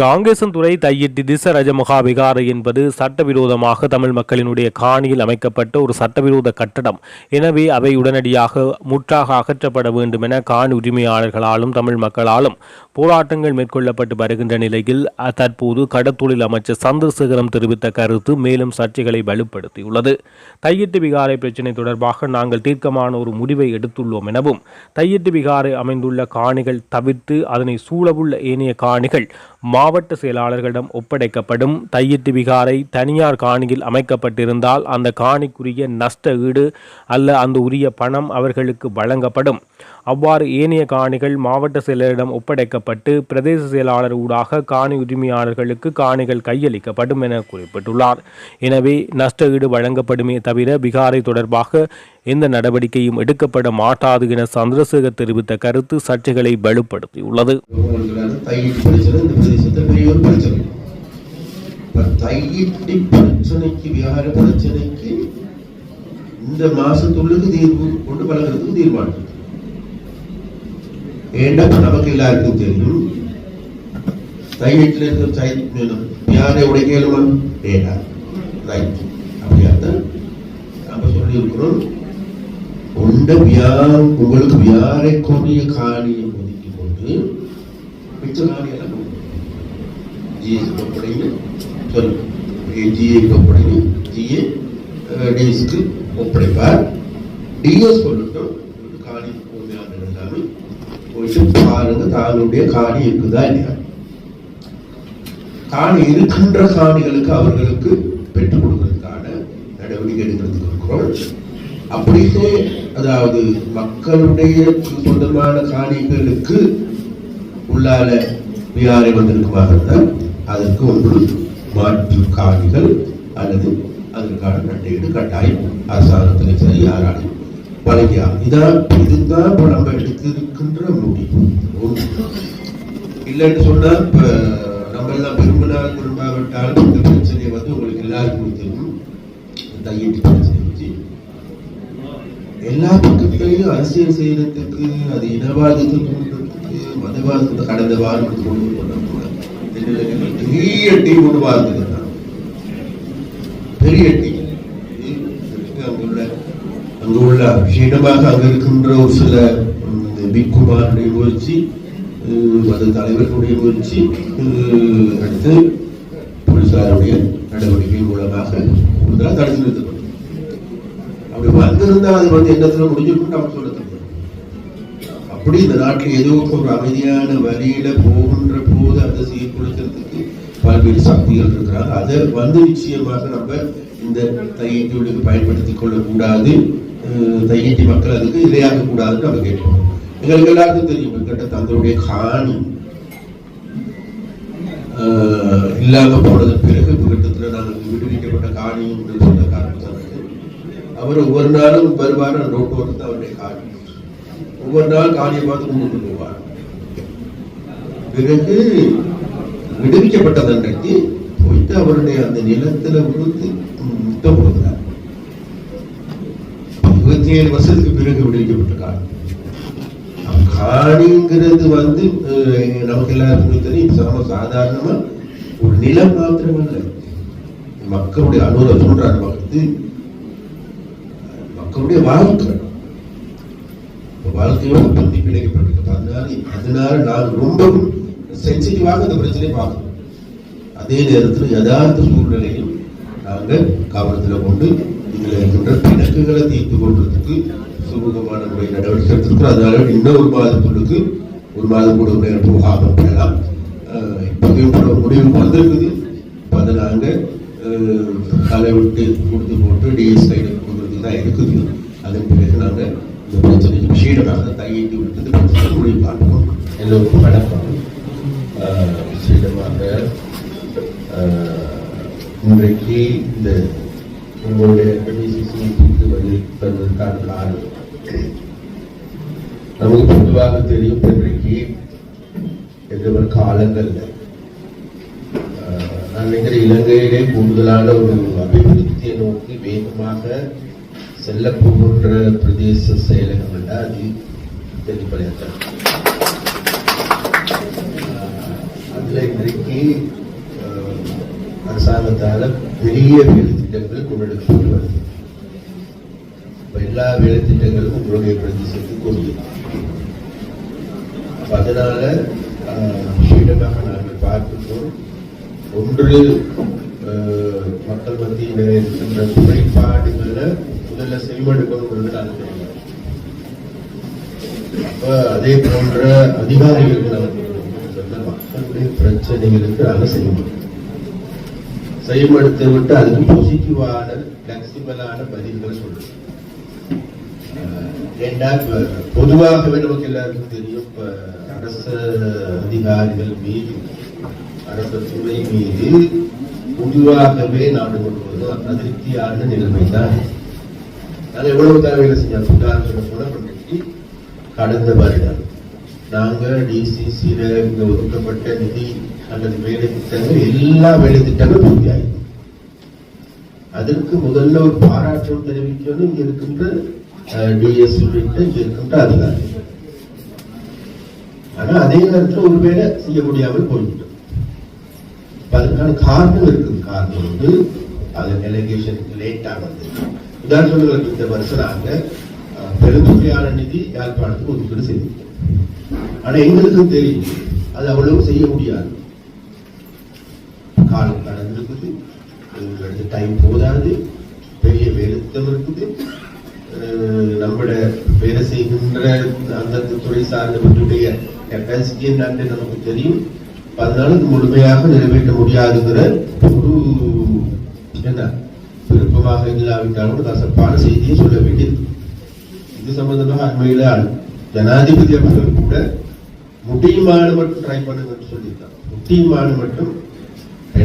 காங்கேசன்துறை தையிட்டி திச ரஜமுகா விகாரை என்பது சட்டவிரோதமாக தமிழ் மக்களினுடைய காணியில் அமைக்கப்பட்ட ஒரு சட்டவிரோத கட்டடம். எனவே அவை உடனடியாக முற்றாக அகற்றப்பட வேண்டும் என காணி உரிமையாளர்களாலும் தமிழ் மக்களாலும் போராட்டங்கள் மேற்கொள்ளப்பட்டு வருகின்ற நிலையில் தற்போது கடத்தொழில் அமைச்சர் சந்திரசேகரம் தெரிவித்த கருத்து மேலும் சர்ச்சைகளை வலுப்படுத்தியுள்ளது. தையிட்டு விகாரை பிரச்சினை தொடர்பாக நாங்கள் தீர்க்கமான ஒரு முடிவை எடுத்துள்ளோம் எனவும் தையிட்டு விகாரை அமைந்துள்ள காணிகள் தவிர்த்து அதனை சூழவுள்ள ஏனைய காணிகள் மாவட்ட செயலாளர்களிடம் ஒப்படைக்கப்படும் தையிட்டு விகாரை தனியார் காணியில் அமைக்கப்பட்டிருந்தால் அந்த காணிக்குரிய நஷ்ட ஈடு அல்ல அந்த உரிய பணம் அவர்களுக்கு வழங்கப்படும். அவ்வாறு ஏனைய காணிகள் மாவட்ட செயலரிடம் ஒப்படைக்கப்பட்டு பிரதேச செயலாளர் ஊடாக காணி உரிமையாளர்களுக்கு காணிகள் கையளிக்கப்படும் என குறிப்பிட்டுள்ளார். எனவே நஷ்ட ஈடு வழங்கப்படுமே தவிர பீகாரை தொடர்பாக எந்த நடவடிக்கையும் எடுக்கப்பட மாட்டாது என சந்திரசேகர் தெரிவித்த கருத்து சர்ச்சைகளை வலுப்படுத்தியுள்ளது. தையிட்டு பிரச்சனைக்கு விகார பிரச்சனைக்கு இந்த மாசத்துள்ளுக்கு தீர்வு கொண்டு வழங்குறதுக்கு தீர்மானம் ஏண்டா நமக்கு எல்லாருக்கும் தெரியும்? தையிட்டுல இருக்கிற தை விகாரை கேளுமா? ஏடா ரைட் அப்படியாத்தான் நம்ம சொல்லி இருக்கிறோம் உண்ட வியார் உங்களுக்கு வியாரை வியாரைக்குரிய காணியை ஒதுக்கி கொண்டு மிச்ச காணியெல்லாம் ஜிஎஸ் ஒப்படைங்க சொல்லு ஜிஏ ஒப்படைங்க ஜிஏ டிஎஸ்க்கு ஒப்படைப்பார் டிஎஸ் சொல்லட்டும் உங்களுக்கு காணி உண்மையான எல்லாமே போயிட்டு பாருங்க தானுடைய காணி இருக்குதா இல்லையா? காணி இருக்கின்ற காணிகளுக்கு அவர்களுக்கு பெற்றுக் கொடுக்கறதுக்கான நடவடிக்கை எடுக்கிறதுக்கு இருக்கிறோம். அப்படியே அதாவது மக்களுடைய சொந்தமான காணிகளுக்கு உள்ளால விகாரை வந்திருக்குமாக இருந்தால் அதற்கு ஒன்று மாற்று காணிகள் அல்லது அதற்கான நட்டையீடு கட்டாயம் அரசாங்கத்திலும் சரி யாராலும் வழங்கியாகும் இதான் இதுதான் இப்போ நம்ம எடுத்திருக்கின்ற முடிவு இல்லைன்னு சொன்னா இப்ப நம்ம எல்லாம் பெருமனால் விரும்பாவிட்டாலும் இந்த பிரச்சனையை வந்து உங்களுக்கு எல்லாருக்கும் தெரியும். தையிட்டு பிரச்சனை வச்சு எல்லா பக்கத்திலையும் அரசியல் செய்யறதுக்கு அது இனவாதத்தை தூண்டுறதுக்கு மதவாதத்தை கடந்த வாரம் கொண்டு போனாங்க பெரிய டீம் கொண்டு வாழ்ந்துருந்தாங்க பெரிய டீம் அங்க உள்ள அங்க விஷயமாக அங்க இருக்கின்ற ஒரு சில பிக்குமாருடைய முயற்சி அஹ், மத தலைவர்களுடைய முயற்சி அடுத்து போலீசாருடைய நடவடிக்கை மூலமாக கூடுதலாக தடுத்து நிறுத்தப்படும் அப்படி வந்திருந்தா அது வந்து என்னத்துல முடிஞ்சிருக்கும் நம்ம சொல்ல தெரியும் அப்படி இந்த நாட்டில் ஏதோ ஒரு அமைதியான வழியில போகின்ற போது அதை சீர்குலைக்கிறதுக்கு பல்வேறு சக்திகள் இருக்கிறாங்க. அதை வந்து நிச்சயமாக நம்ம இந்த தையீட்டிகளுக்கு பயன்படுத்திக் கொள்ளக்கூடாது. தையீட்டி மக்கள் அதுக்கு இரையாக கூடாதுன்னு நம்ம கேட்கிறோம் எங்களுக்கு எல்லாருக்கும் தெரியும் கிட்ட தங்களுடைய காணி ஆஹ் இல்லாம போனதன் பிறகு கிட்டத்தில் நாங்கள் விடுவிக்கப்பட்ட காணி என்று சொன்ன காரணத்தினால அவர் ஒவ்வொரு நாளும் வருவார் அந்த ரோட்டு அவருடைய காணி. ஒவ்வொரு நாள் காணியை பார்த்து கொண்டு போவார். பிறகு விடுவிக்கப்பட்டதன்றைக்கு போயிட்டு அவருடைய அந்த நிலத்துல விழுந்து முத்தம் கொடுக்கிறார். இருபத்தி ஏழு வருஷத்துக்கு பிறகு விடுவிக்கப்பட்ட காணிங்கிறது வந்து நமக்கு எல்லாருக்குமே தெரியும் சம சாதாரணமா ஒரு நிலம் மாத்திரமல்ல மக்களுடைய அனுபவம் சொல்றாரு வந்து மக்களுடைய வாழ்க்கை. வாழ்க்கையோடு வாழ்க்கையோட பிணைக்கப்பட்டிருக்கு அதனால அதனால நான் ரொம்ப சென்சிட்டிவாக இந்த பிரச்சனையை பார்க்கணும். அதே நேரத்தில் யதார்த்த சூழ்நிலையும் நாங்கள் கவனத்தில் கொண்டு இதில் இருக்கின்ற பிணக்குகளை தீர்த்து கொள்றதுக்கு சுமூகமான முறை நடவடிக்கை எடுத்திருக்கிறோம் அதனால இன்னும் ஒரு மாதத்துக்கு ஒரு மாதம் கூட நேரம் போகாமல் பெறலாம் இப்போ முடிவு வந்திருக்குது. இப்போ அதை நாங்கள் தலை விட்டு கொடுத்து போட்டு டிஎஸ் சைடு கொடுக்குறதுக்கு தான் இருக்குது. அதன் பிறகு நாங்கள் இந்த பிரச்சனைக்கு விஷயமாக தையிட்டு விட்டு இந்த பிரச்சனை முடிவு பார்ப்போம் எல்லோருக்கும் வணக்கம். விஷயமாக இன்றைக்கு இந்த உங்களுடைய பிசிசிக்கு வந்திருப்பதற்கான காரணம் நமக்கு பொதுவாக தெரியும் இன்றைக்கு எதிர்வரும் காலங்கள்ல ஆஹ் நான் நினைக்கிறேன் இலங்கையிலே கூடுதலான ஒரு அபிவிருத்தியை நோக்கி வேகமாக செல்ல போகின்ற பிரதேச செயலகம் அது தெளிப்படையாக அதுல இன்றைக்கு அரசாங்கத்தால பெரிய திட்டங்கள் முன்னெடுக்கப்பட்டு வருது இப்ப எல்லா வேலை திட்டங்களும் உங்களுடைய பிரதேசத்துக்கு கொண்டு அதனால விஷயமாக நாங்கள் பார்க்கின்றோம். ஒன்று மக்கள் மத்தியில் இருக்கின்ற குறைபாடுகளை முதல்ல செவிமடுக்கணுங்கிறது நாங்கள் தெரியும். அப்ப அதே போன்ற அதிகாரிகளுக்கு நமக்கு மக்களுடைய பிரச்சனைகளுக்கு நாங்கள் செய்யணும். செயல்படுத்த விட்டு அதுக்கு பாசிட்டிவான பிளெக்சிபிளான பதில்கள் சொல்லணும் ஏண்டா பொதுவாகவே நமக்கு எல்லாருக்கும் தெரியும் இப்ப அரசு அதிகாரிகள் மீது அரசு துறை மீது பொதுவாகவே நாடு கொள்வது அதிருப்தியான நிலைமை தான் நாங்கள் எவ்வளவு தடவைகளை செஞ்சோம் உதாரணத்துக்கு கூட இன்னைக்கு கடந்த வருடம். நாங்கள் டிசிசியில் இங்கே ஒதுக்கப்பட்ட நிதி அல்லது வேலை திட்டங்கள் எல்லா வேலை திட்டங்களும் பூர்த்தியாயிடும் அதற்கு முதல்ல ஒரு பாராட்டம் தெரிவிக்கணும். இங்க இருக்கின்ற டிஎஸ் உள்ளிட்ட இங்க இருக்கின்ற அதிகாரி. ஆனா அதே நேரத்தில் ஒரு வேலை செய்ய முடியாமல் போய்விட்டோம் அதற்கான அதுக்கான காரணம் இருக்குது. காரணம் வந்து அது டெலிகேஷனுக்கு லேட் ஆனது. உதாரணங்களுக்கு இந்த வருஷம் நாங்க பெருந்தொகையான நிதி யாழ்ப்பாணத்துக்கு ஒதுக்கீடு செய்திருக்கோம் ஆனா எங்களுக்கும் தெரியும் அது அவ்வளவு செய்ய முடியாது. காலம் கடந்திருக்குது. எங்களுக்கு டைம் போதாது. பெரிய வேலுத்தம் இருக்குது. நம்மட வேலை செய்கின்ற அந்தந்த துறை சார்ந்தவர்களுடைய கெப்பாசிட்டி என்னன்னு நமக்கு தெரியும். அதனால முழுமையாக நிறைவேற்ற முடியாதுங்கிற ஒரு என்ன விருப்பமாக இல்லாவிட்டாலும் கசப்பான செய்தியை சொல்ல வேண்டியது இது சம்பந்தமாக அண்மையில ஜனாதிபதி அவர்கள் கூட முடியுமான மட்டும் ட்ரை பண்ணுங்கன்னு சொல்லியிருக்காங்க. முடியுமான மட்டும்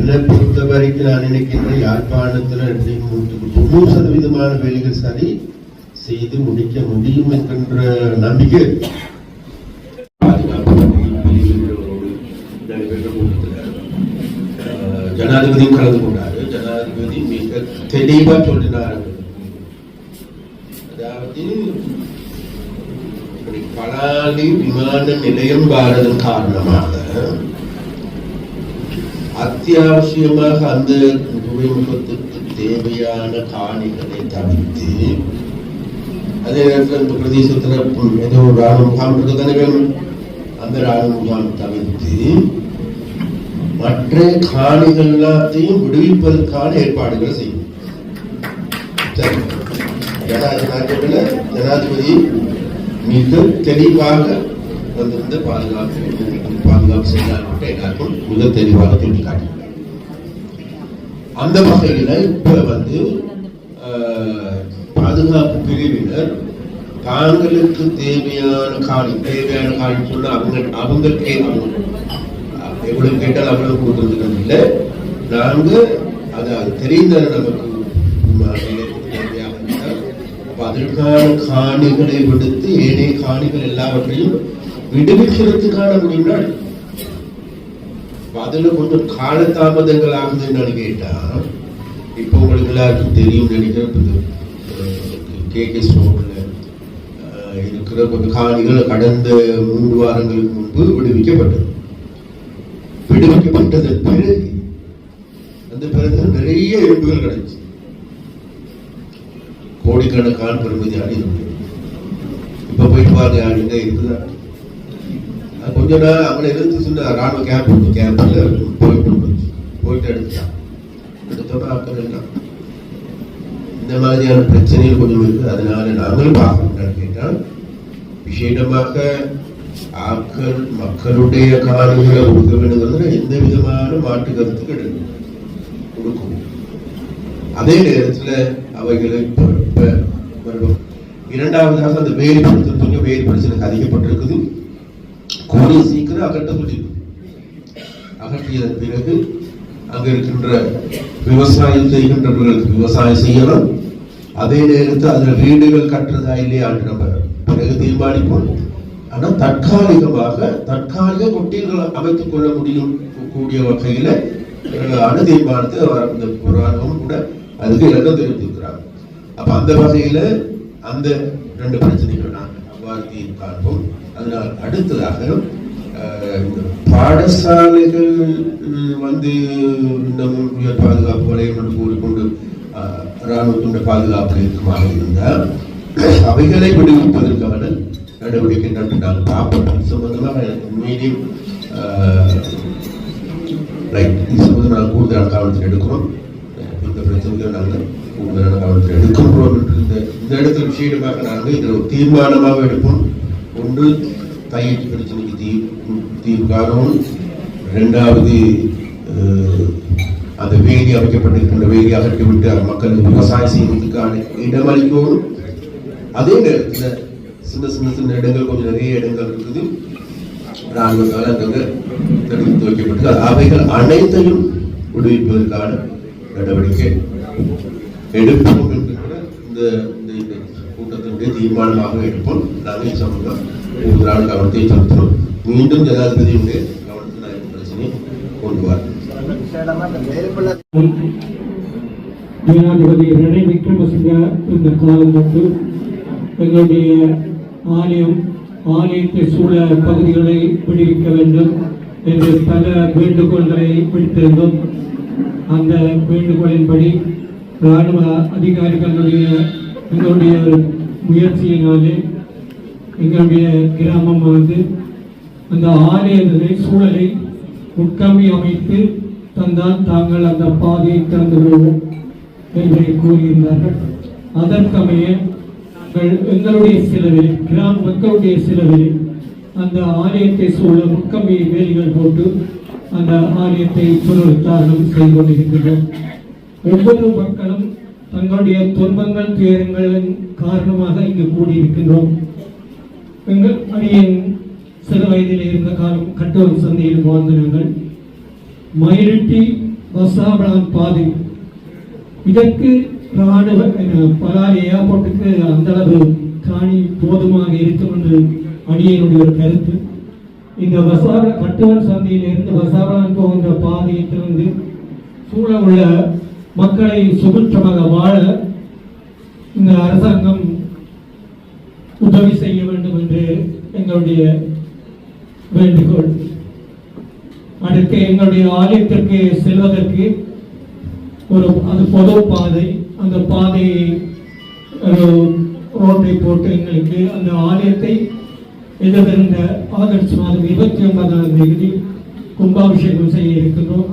என்னை பொறுத்த வரைக்கும் நான் நினைக்கின்றேன் யாழ்ப்பாணத்தில் நூற்றுக்கு தொண்ணூறு சதவீதமான வேலைகள் சரி செய்து முடிக்க முடியும் என்கின்ற நம்பிக்கை இருக்கு. ஜனாதிபதியும் கலந்து கொண்டாரு ஜனாதிபதி மிக தெளிவா சொல்லினார் அதாவது பலாலி விமான நிலையம் பாரதம் காரணமாக அத்தியாவசியமாக அந்த துறைமுகத்துக்கு தேவையான காணிகளை தவிர்த்து அதே நேரத்தில் இந்த பிரதேசத்தில் ஏதோ ஒரு ராணுவ முகாம் இருக்குதானே வேணும் அந்த ராணுவ முகாம் தவிர்த்து மற்ற காணிகள் எல்லாத்தையும் விடுவிப்பதற்கான ஏற்பாடுகளை செய்யும் சரி. ஜனாதிபதி மிக தெளிவாக வந்திருந்த பாதுகாப்பு பாதுகாப்பு செயலாளர்கிட்ட எல்லாருக்கும் மிக தெளிவாக சுட்டிக்காட்டினார் அந்த வகையில இப்ப வந்து பாதுகாப்பு பிரிவினர் தாங்களுக்கு தேவையான காணி தேவையான காணி சொல்ல அவங்க அவங்களுக்கே அவங்க எவ்வளவு கேட்டால் அவ்வளவு கொடுக்கறது இல்லை. நாங்க அது அது தெரிந்த நமக்கு தேவையாக இருந்தால், அதற்கான காணிகளை விடுத்து ஏனைய காணிகள் எல்லாவற்றையும் விடுவிக்கிறதுக்கான முடிவுனா அப்ப அதுல கொஞ்சம் காலதாமதங்கள் ஆகுது என்னன்னு கேட்டா இப்போ உங்களுக்கு எல்லாருக்கும் தெரியும் நினைக்கிறேன். கே கே ஸ்டோர்ல இருக்கிற கொஞ்சம் காணிகள் கடந்த மூன்று வாரங்களுக்கு முன்பு விடுவிக்கப்பட்டது. விடுவிக்கப்பட்டது. பிறகு அந்த பிறகு நிறைய எலும்புகள் கிடைச்சு. கோடிக்கணக்கான பெருமதி அணி இப்ப போயிட்டு பாருங்க அங்க இருக்குதான் கொஞ்ச நாள் அவனை இருந்து சொன்ன ராணுவ கேம்ப் இருக்கு கேம்ப்ல போயிட்டு போயிட்டு எடுத்துட்டான் எடுத்தோட அப்புறம் என்ன? இந்த மாதிரியான பிரச்சனைகள் கொஞ்சம் இருக்கு. அதனால நாங்களும் பார்க்கணும். கேட்டால் விசேடமாக ஆக்கள் மக்களுடைய காலங்களை கொடுக்க வேண்டுங்கிறதுல எந்த விதமான மாற்று கருத்து கிடையாது கொடுக்கும் அதே நேரத்தில் அவைகளை இரண்டாவதாக அந்த வேறு பிரச்சனை கொஞ்சம் வேறு அதிகப்பட்டிருக்குது. கூடிய சீக்கிரம் அகற்ற அகற்றிய அகற்றியதன் பிறகு அங்க இருக்கின்ற விவசாயம் செய்கின்றவர்களுக்கு விவசாயம் செய்யலாம் அதே நேரத்தில் அதுல வீடுகள் கட்டுறதா இல்லையா நம்ம பிறகு தீர்மானிப்போம். ஆனால் தற்காலிகமாக தற்காலிக கொட்டில்கள் அமைத்துக் கொள்ள முடியும் கூடிய வகையில் அணு தீர்மானத்தை இந்த புராணமும் கூட அதுக்கு இலக்கம் தெரிவித்திருக்கிறாங்க அப்போ அந்த வகையில் அந்த ரெண்டு பிரச்சனைகள் நாங்கள் அவ்வாறு தீர்வு காண்போம் அதனால் அடுத்ததாக இந்த பாடசாலைகள் வந்து நம்முடைய உயர் பாதுகாப்பு வளையம் என்று கூறிக்கொண்டு அஹ், இராணுவத்தினுடைய பாதுகாப்பில் இருக்குமாக இருந்தால் அவைகளை விடுவிப்பதற்கான நடவடிக்கை நடந்து நாங்கள் பார்ப்போம் சம்பந்தமாக மீடியம் ரைட் இது நாங்கள் கூடுதலான கவனத்தில் எடுக்கிறோம். இந்த பிரச்சனைகள் நாங்கள் கூடுதலான கவனத்தில் எடுக்கின்றோம். என்று இந்த இந்த இடத்துல விஷயமாக நாங்கள் இதில் ஒரு தீர்மானமாக எடுப்போம். ஒன்று தையல் பிரச்சனைக்கு தீ தீர்வு காணவும் ரெண்டாவது அந்த வேலி அமைக்கப்பட்டிருக்கின்ற வேலி அகற்றிவிட்டு அந்த மக்களுக்கு விவசாயம் செய்வதற்கான இடமளிக்கவும் அதே நேரத்தில் சின்ன சின்ன சின்ன இடங்கள் கொஞ்சம் நிறைய இடங்கள் இருக்குது. ராணுவ காலங்கள் தடுத்து வைக்கப்பட்டு அவைகள் அனைத்தையும் விடுவிப்பதற்கான நடவடிக்கை எடுப்போம் என்கின்ற இந்த இந்த தீர்மானமாக எடுப்போம். நாங்கள் சமூகம் உங்களால் கவனத்தை செலுத்துகிறோம் மீண்டும் ஜனாதிபதியுடைய கவனத்தில் நான் பிரச்சனையை கொண்டுவார். ஜனாதிபதி ரணில் விக்ரமசிங்க இந்த காலம் தொட்டு எங்களுடைய ஆலயம் ஆலயத்தை சூழ பகுதிகளை விடுவிக்க வேண்டும் என்று பல வேண்டுகோள்களை விடுத்திருந்தோம். அந்த வேண்டுகோளின்படி இராணுவ அதிகாரிகளுடைய எங்களுடைய முயற்சியினாலே எங்களுடைய கிராமம் வந்து அந்த ஆலயத்தை சூழலை உட்கமி அமைத்து தந்தால் தாங்கள் அந்த பாதையை திறந்து விடுவோம் என்று கூறியிருந்தார்கள். அதற்கமைய நாங்கள் எங்களுடைய செலவில் கிராம மக்களுடைய செலவில் அந்த ஆலயத்தை சூழ முக்கம்பி வேலிகள் போட்டு அந்த ஆலயத்தை புனருத்தாரணம் செய்து கொண்டிருக்கின்றனர் ஒவ்வொரு மக்களும் தங்களுடைய துன்பங்கள் துயரங்களின் காரணமாக இங்கு கூடியிருக்கின்றோம். எங்கள் அடியின் சிறு வயதில் இருந்த காலம் கட்டுவன் சந்தையில் வாழ்ந்த நாங்கள் மயிலிட்டி வசாபலான் பாதை. இதற்கு ராணுவ அஹ், பலாலி ஏர்போர்ட்டுக்கு அந்த அளவு காணி போதுமாக இருக்கும் என்று அடியனுடைய ஒரு கருத்து. இந்த வசாபல கட்டுவன் சந்தையில் இருந்து வசாபலான் போகின்ற பாதையை திறந்து சூழ உள்ள மக்களை சுபிட்சமாக வாழ இந்த அரசாங்கம் உதவி செய்ய வேண்டும் என்று எங்களுடைய வேண்டுகோள். அடுத்து எங்களுடைய ஆலயத்திற்கு செல்வதற்கு ஒரு அது பொது பாதை. அந்த பாதையை ரோட்டை போட்டு எங்களுக்கு அந்த ஆலயத்தை எதிர்ந்த ஆகஸ்ட் மாதம் இருபத்தி ஒன்பதாம் தேதி கும்பாபிஷேகம் செய்ய இருக்கின்றோம்.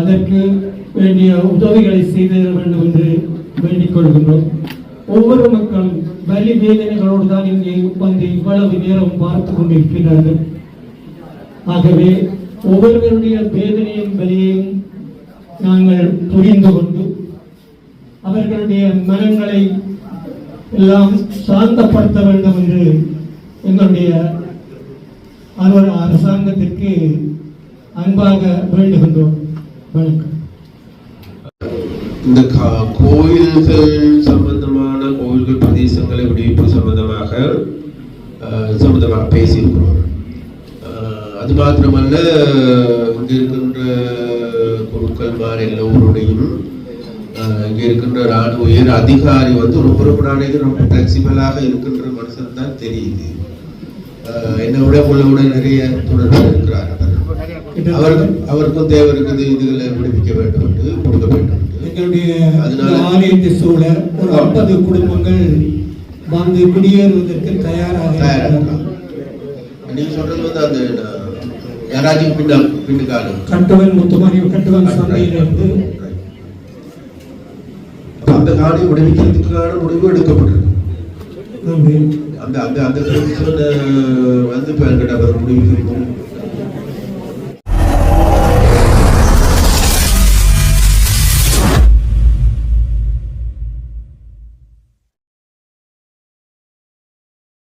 அதற்கு வேண்டிய உதவிகளை செய்து தர வேண்டும் என்று வேண்டிக் கொள்கின்றோம். ஒவ்வொரு மக்களும் வலி வேதனைகளோடு தான் இங்கே வந்து இவ்வளவு நேரம் பார்த்து கொண்டிருக்கிறார்கள் ஆகவே ஒவ்வொருவருடைய வேதனையும் வலியையும் நாங்கள் புரிந்து கொண்டு அவர்களுடைய மனங்களை எல்லாம் சாந்தப்படுத்த வேண்டும் என்று எங்களுடைய அவர் அரசாங்கத்திற்கு அன்பாக வேண்டுகின்றோம். வணக்கம். இந்த கோயில்கள் சம்பந்தமான கோயில்கள் பிரதேசங்களை விடுவிப்பு சம்பந்தமாக சம்பந்தமாக பேசியிருக்கிறோம். அது மாத்திரமல்ல இங்க இருக்கின்ற குருக்கள் மாதிரி எல்லோருடையும் இங்க இருக்கின்ற ராணுவ உயர் அதிகாரி வந்து ரொம்ப ரொம்ப நாளைக்கு ரொம்ப பிளெக்சிபிளாக இருக்கின்ற மனுஷன் தான் தெரியுது. என்னை விட உங்களை விட நிறைய தொடர்பு இருக்கிறார் அவர். அவருக்கு அவருக்கும் தேவை இருக்குது இதுகளை விடுவிக்க வேண்டும் என்று கொடுக்க வேண்டும். எங்களுடைய ஆலயத்தை சூழ ஒரு ஐம்பது குடும்பங்கள் வந்து குடியேறுவதற்கு தயாராக. நீங்க சொல்றது வந்து அந்த யாராச்சும் பின்னால் பின்னுக்கால கட்டுவன் முத்துமாரி கட்டுவன் சந்தையிலிருந்து அந்த காணி விடுவிக்கிறதுக்கான முடிவு எடுக்கப்பட்டிருக்கு. அந்த அந்த அந்த வந்து என்கிட்ட அவர் முடிவு